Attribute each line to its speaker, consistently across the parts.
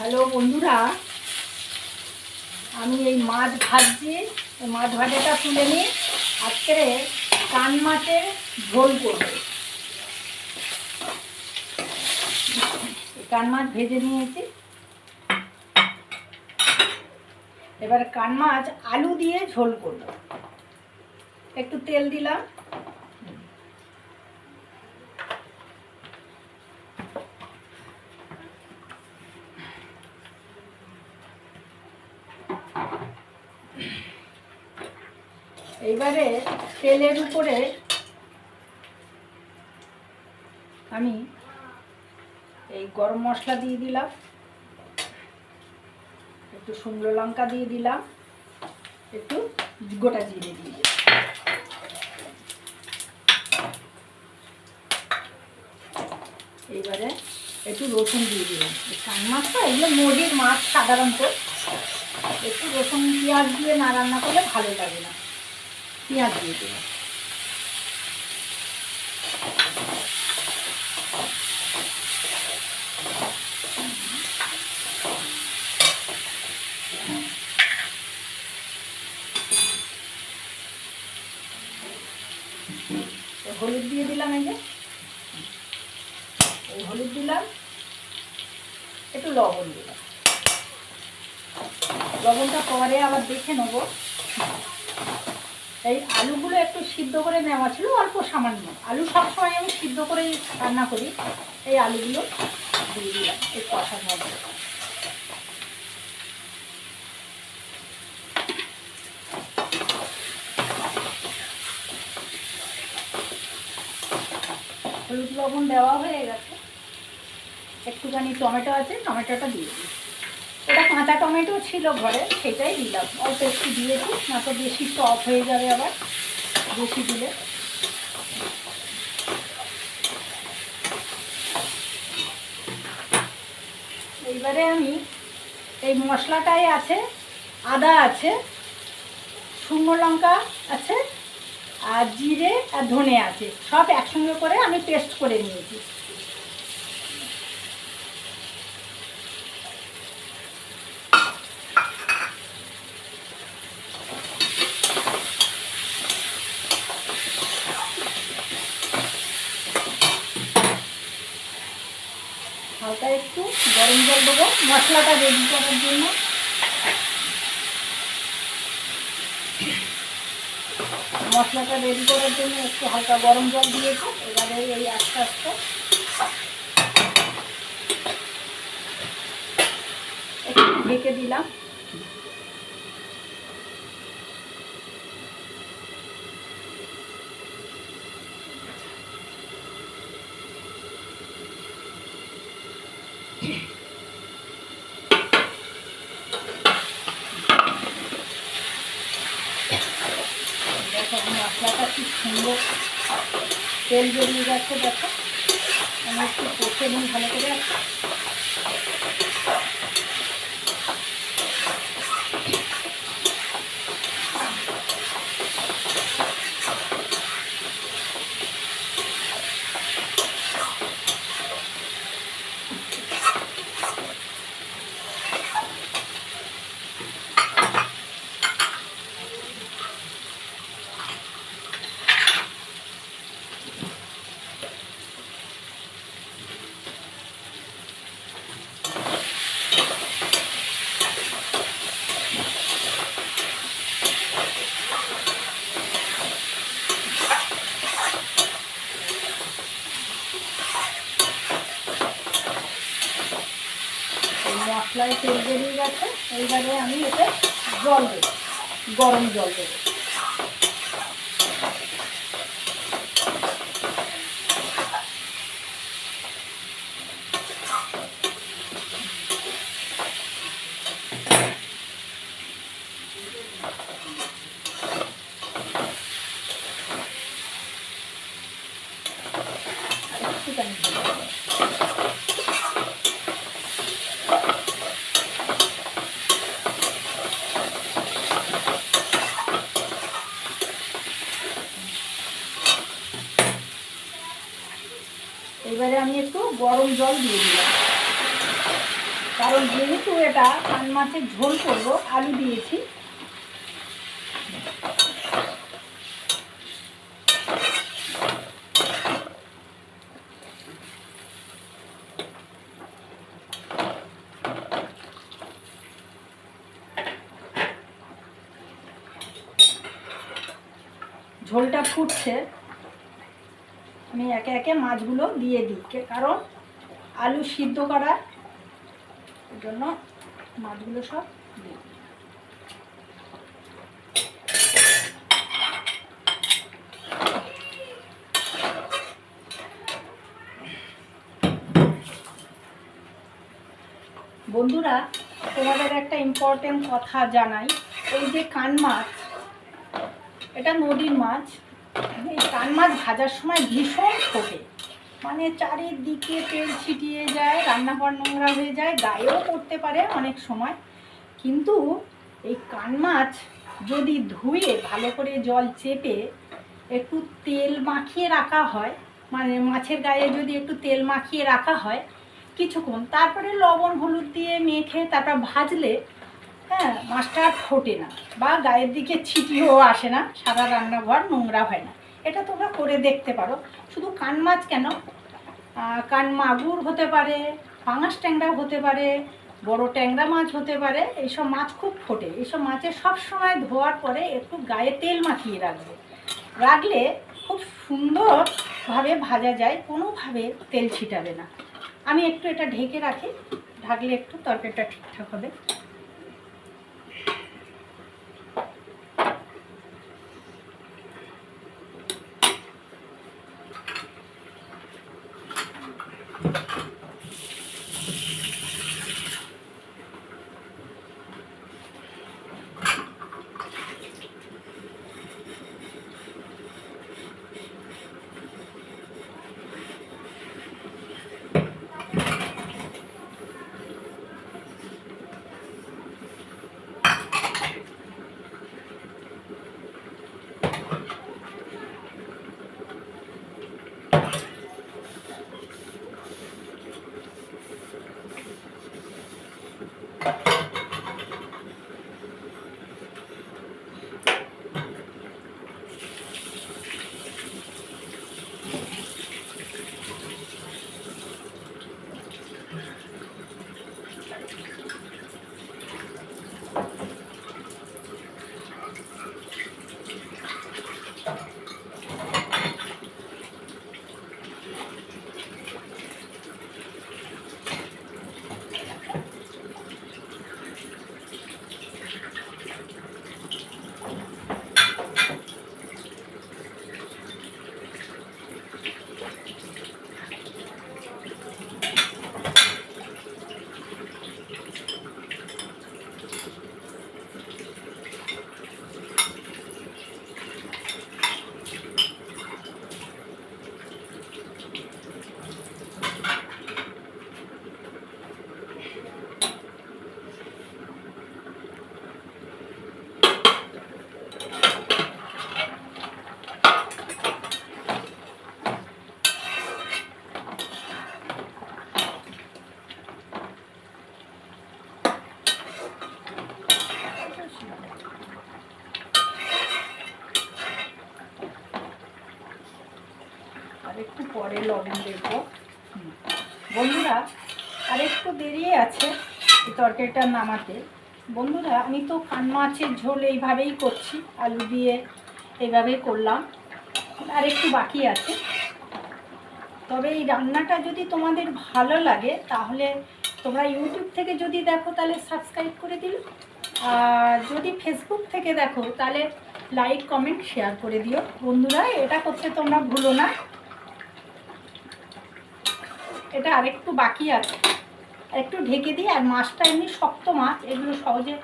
Speaker 1: Hello বন্ধুরা, আমি এই মাছ ভাজছি। এই মাছ ভাজাটা তুলে নিই আজকে কান মাছের ঝোল করব। কান মাছ ভেজে নিয়েছি। এবার কান মাছ আলু দিয়ে ঝোল করব। একটু তেল দিলাম। এইবারে তেলের উপরে আমি এই গরম মশলা দিয়ে দিলাম, একটু শুকনো লঙ্কা দিয়ে দিলাম, একটু গোটা জিরে দিয়ে দিলাম। এইবারে একটু রসুন দিয়ে দিলাম। কান মাছ তো এগুলো নদীর মাছ সাধারণত, একটু রসুন, পেঁয়াজ দিয়ে না রান্না করলে ভালো লাগে না। পেঁয়াজ দিয়ে দিলাম। হলুদ দিয়ে দিলাম এই যে। হলুদ দিলাম। একটু লবণ দিলাম। লবণটা পরে আবার দেখে নেব। এই আলুগুলো একটু সিদ্ধ করে নেওয়া ছিল, অল্প সামান্য। আলু সবসময় আমি সিদ্ধ করেই রান্না করি। এই আলুগুলো দিয়ে দিলাম, এই কষার মধ্যে। হলুদ লবণ দেওয়া হয়ে গেছে। একটুখানি টমেটো আছে, টমেটোটা দিয়ে দিই এটা কাঁচা টমেটো ছিল ঘরে, সেটাই দিলাম। অল্প একটু দিয়েছি না তো বেশি টক হয়ে যাবে আবার, বেশি দিলে। এইবারে আমি এই মশলাটাই আছে, আদা আছে, শুকনো লঙ্কা আছে, আর জিরে আর ধনে আছে। সব একসঙ্গে করে আমি পেস্ট করে নিয়েছি। হালকা একটু, গরম জল দেবো। মশলাটা রেডি করার জন্য। মশলাটা রেডি করার জন্য একটু হালকা গরম জল দিয়েছি। এবারে এই আস্তে আস্তে। একটু ঢেকে দিলাম দেখো মশলাটা কি সুন্দর তেল বেরিয়ে যাচ্ছে দেখো। আমি একটু কষে নিই ভালো করে এই মশলায় তেল বেরিয়ে গেছে এইবারে আমি এতে জল দেবো গরম জল দেবো আর একটুখানি জল দেবো। এবারে আমি একটু গরম জল দিয়ে দিলাম। কারণ যেহেতু এটা কান মাছের ঝোল করব, আলু দিয়েছি। ঝোলটা ফুটছে। আমি একে একে মাছগুলো দিয়ে দিই কারণ আলু সিদ্ধ করার জন্য মাছগুলো সব দিই। বন্ধুরা, তোমাদের একটা ইম্পর্টেন্ট কথা জানাই, এই যে কান মাছ, এটা নদীর মাছ এই কান মাছ ভাজার সময় ভীষণ ফোটে মানে চারিদিকে তেল ছিটিয়ে যায়, রান্নাঘর নোংরা হয়ে যায়, গায়েও পড়তে পারে অনেক সময়। কিন্তু এই কান মাছ যদি ধুয়ে ভালো করে জল চেপে একটু তেল মাখিয়ে রাখা হয় মানে মাছের গায়ে যদি একটু তেল মাখিয়ে রাখা হয় কিছুক্ষণ, তারপরে লবণ, হলুদ দিয়ে মেখে তারপর ভাজলে হ্যাঁ মাছটা আর ফোটে না বা গায়ের দিকে ছিটিয়েও আসে না সারা রান্নাঘর, নোংরা হয় না। এটা তোমরা করে দেখতে পারো। শুধু কান মাছ কেন? কান মাগুর হতে পারে, পাঙাশ ট্যাংরা হতে পারে, বড় ট্যাংরা মাছ হতে পারে, এইসব মাছ খুব ফোটে। এইসব মাছের সব সময় ধোয়ার পরে একটু গায়ে তেল মাখিয়ে রাখবে। রাখলে খুব সুন্দরভাবে ভাজা যায়, কোনোভাবে তেল ছিটাবে না। আমি একটু এটা ঢেকে রাখি, ঢাকলে একটু তরকারিটা ঠিকঠাক হবে। আছে তরকারিটা নামাতে বন্ধুরা, আমি তো কান মাছের ঝোল এইভাবেই করছি, আলু দিয়ে এইভাবেই করলাম, আর একটু বাকি আছে। তবে এই রান্নাটা যদি তোমাদের ভালো লাগে, তাহলে তোমরা ইউটিউব থেকে যদি দেখো, তাহলে সাবস্ক্রাইব করে দিল আর যদি ফেসবুক থেকে দেখো, তাহলে লাইক, কমেন্ট, শেয়ার করে দিও। বন্ধুরা, এটা করতে তোমরা ভুলো না। এটা আরেকটু বাকি আছে। আর একটু ঢেকে দিই, আর মাছটা এমনি শক্ত মাছ, এগুলো সহজে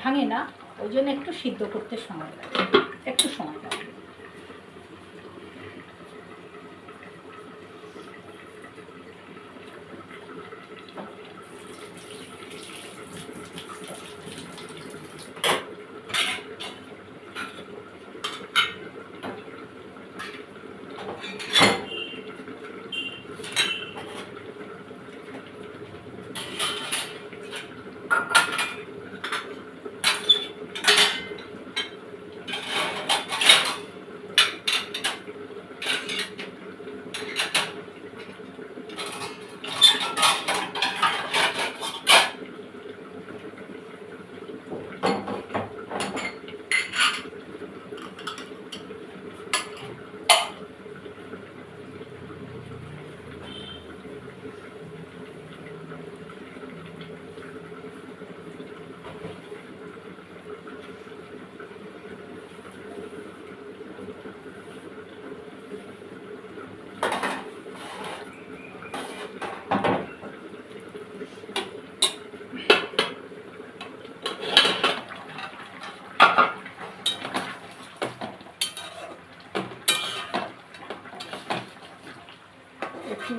Speaker 1: ভাঙে না, ওই জন্য একটু সিদ্ধ করতে সময় লাগে। একটু সময়।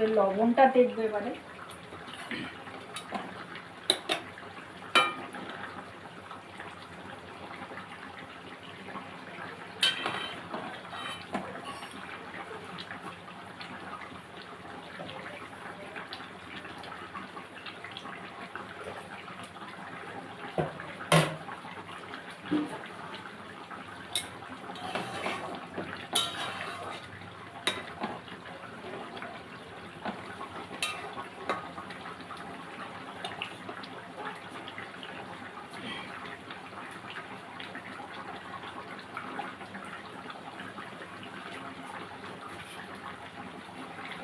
Speaker 1: এর লবণটা দেখবে এবারে।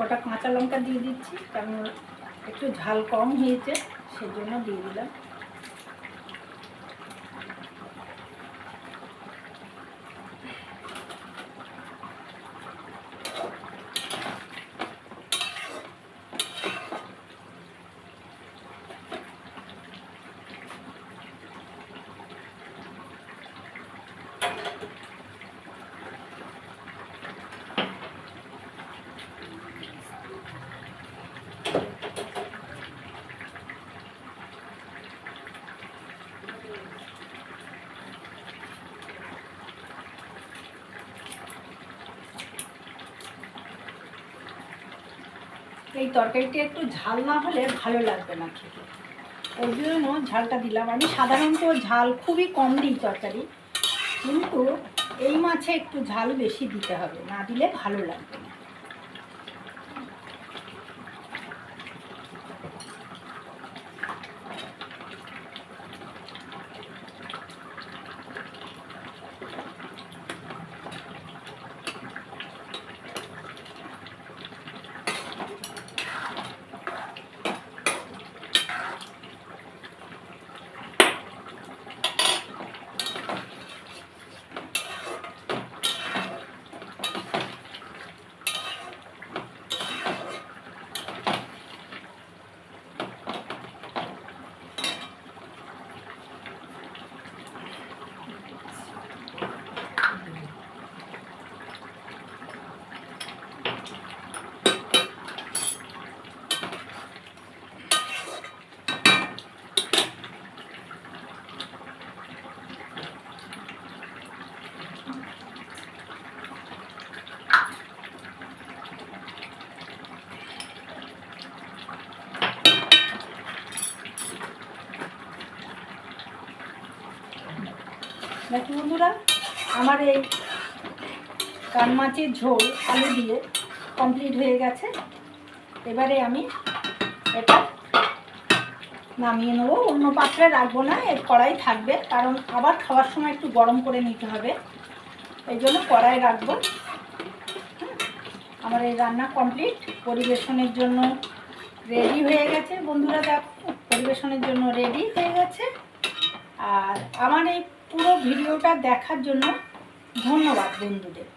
Speaker 1: কটা কাঁচা লঙ্কা দিয়ে দিচ্ছি কারণ একটু ঝাল কম হয়েছে সেজন্য দিয়ে দিলাম। এই তরকারিটা একটু ঝাল না হলে ভালো লাগবে না খেতে। ওই জন্য ঝালটা দিলাম। আমি সাধারণত ঝাল খুবই কম দিই তরকারি, কিন্তু এই মাছে একটু ঝাল বেশি দিতে হবে, না দিলে ভালো লাগবে না দেখো বন্ধুরা, আমার এই কানমাচির ঝোল আলু দিয়ে কমপ্লিট হয়ে গেছে। এবারে আমি এটা নামিয়ে নেব। অন্য পাত্রে রাখব না, এর কড়াই থাকবে, কারণ আবার খাওয়ার সময় একটু গরম করে নিতে হবে। এই জন্য কড়াই রাখব। আমার এই রান্না কমপ্লিট পরিবেশনের জন্য রেডি হয়ে গেছে। বন্ধুরা দেখো, পরিবেশনের জন্য রেডি হয়ে গেছে। আর আমার এই পুরো ভিডিওটা দেখার জন্য ধন্যবাদ বন্ধুদের।